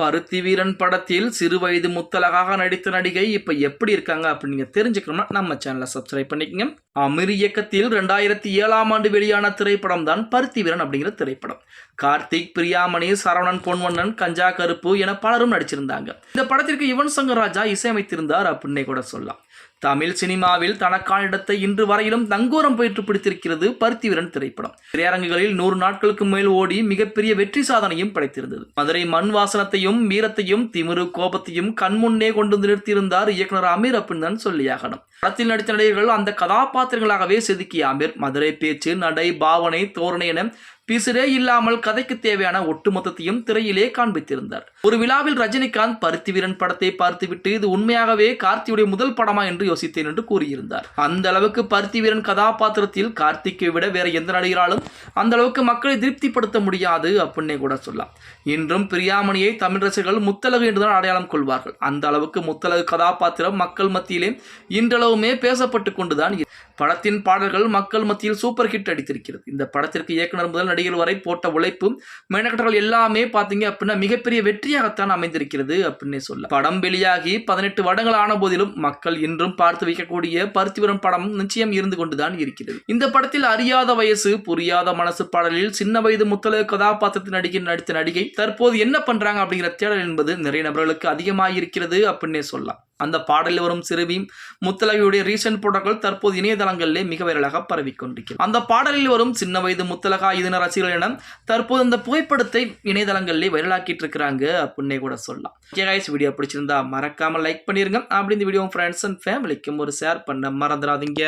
பருத்தி வீரன் படத்தில் சிறு வயது முத்தலகாக நடித்த நடிகை இப்ப எப்படி இருக்காங்க அப்படின்னு நீங்க தெரிஞ்சுக்கணும்னா நம்ம சேனலை சப்ஸ்கிரைப் பண்ணிக்கங்க. அமீர் இயக்கத்தில் ரெண்டாயிரத்தி ஏழாம் ஆண்டு வெளியான திரைப்படம் தான் பருத்தி வீரன் அப்படிங்கிற திரைப்படம். கார்த்திக் பிரியாமணி சரவணன் பொன்வண்ணன் கஞ்சா கருப்பு என பலரும் நடிச்சிருந்தாங்க. இந்த படத்திற்கு யுவன் சங்கர் ராஜா இசையமைத்திருந்தார் அப்படின்னே கூட சொல்லலாம். தமிழ் சினிமாவில் தனக்கான இடத்தை இன்று வரையிலும் தங்கோரம் பயிற்று பிடித்திருக்கிறது பருத்திவிரன் திரைப்படம். திரையரங்குகளில் நூறு நாட்களுக்கு மேல் ஓடி மிகப்பெரிய வெற்றி சாதனையும் படைத்திருந்தது. மதுரை மண் வாசனத்தையும் வீரத்தையும் திமிரு கோபத்தையும் கண்முன்னே கொண்டு வந்து நிறுத்தியிருந்தார் இயக்குனர் அமீர் அப்படின்னு தான் சொல்லியாகணும். படத்தில் நடித்த நடிகர்கள் அந்த கதாபாத்திரங்களாகவே செதுக்கிய அமீர். மதுரை பேச்சு நடை பாவனை தோரணை என பிசிறே இல்லாமல் கதைக்கு தேவையான ஒட்டுமொத்தத்தையும் திரையிலே காண்பித்திருந்தார். ஒரு விழாவில் ரஜினிகாந்த் பருத்தி வீரன் படத்தை பார்த்துவிட்டு இது உண்மையாகவே கார்த்தியுடைய முதல் படமா என்று யோசித்தேன் என்று கூறியிருந்தார். அந்த அளவுக்கு பருத்தி வீரன் கதாபாத்திரத்தில் கார்த்திக்கை விட வேற எந்த நடிகராலும் அந்த அளவுக்கு மக்களை திருப்திப்படுத்த முடியாது அப்படின்னே கூட சொல்லலாம். இன்றும் பிரியாமணியை தமிழ் ரசிகர்கள் முத்தலகு என்றுதான் அடையாளம் கொள்வார்கள். அந்த அளவுக்கு முத்தலகு கதாபாத்திரம் மக்கள் மத்தியிலே இன்றளவுமே பேசப்பட்டு கொண்டுதான் படத்தின் பாடல்கள் மக்கள் மத்தியில் சூப்பர் ஹிட் அடித்திருக்கிறது. இந்த படத்திற்கு இயக்குனர் முதல் நடிகர் வரை போட்ட உழைப்பும் மெனக்கட்டர்கள் எல்லாமே பார்த்தீங்க அப்படின்னா மிகப்பெரிய வெற்றியாகத்தான் அமைந்திருக்கிறது அப்படின்னு சொல்ல படம் வெளியாகி பதினெட்டு வருடங்கள் ஆன போதிலும் மக்கள் இன்றும் பார்த்து வைக்கக்கூடிய பருத்திவரம் படம் நிச்சயம் இருந்து கொண்டுதான் இருக்கிறது. இந்த படத்தில் அறியாத வயசு புரியாத மனசு பாடலில் சின்ன வயது முத்தலகு கதாபாத்திரத்தில் நடிகை நடித்த நடிகை தற்போது என்ன பண்றாங்க அப்படிங்கிற தேடல் என்பது நிறைய நபர்களுக்கு அதிகமாகியிருக்கிறது அப்படின்னே சொல்லலாம். அந்த பாடலில் வரும் சிறுமி முத்தலகையுடைய ரீசன்ட் போட்டோக்கள் தற்போது இணையதளங்களிலே மிக வைரலாக பரவிக்கொண்டிருக்கிறது அந்த பாடலில் வரும் சின்ன வயது முத்தலகா இதன ரசிகர்கள் என தற்போது அந்த புகைப்படத்தை இணையதளங்களிலே வைரலாக்கிட்டு இருக்கிறாங்க அப்படின்னே கூட சொல்லலாம். ஓகே வீடியோ பிடிச்சிருந்தா மறக்காம லைக் பண்ணிருங்க. அப்படி இந்த வீடியோ ஃப்ரெண்ட்ஸ் அண்ட் ஃபேமிலிக்கும் ஒரு ஷேர் பண்ண மறந்துடாதீங்க.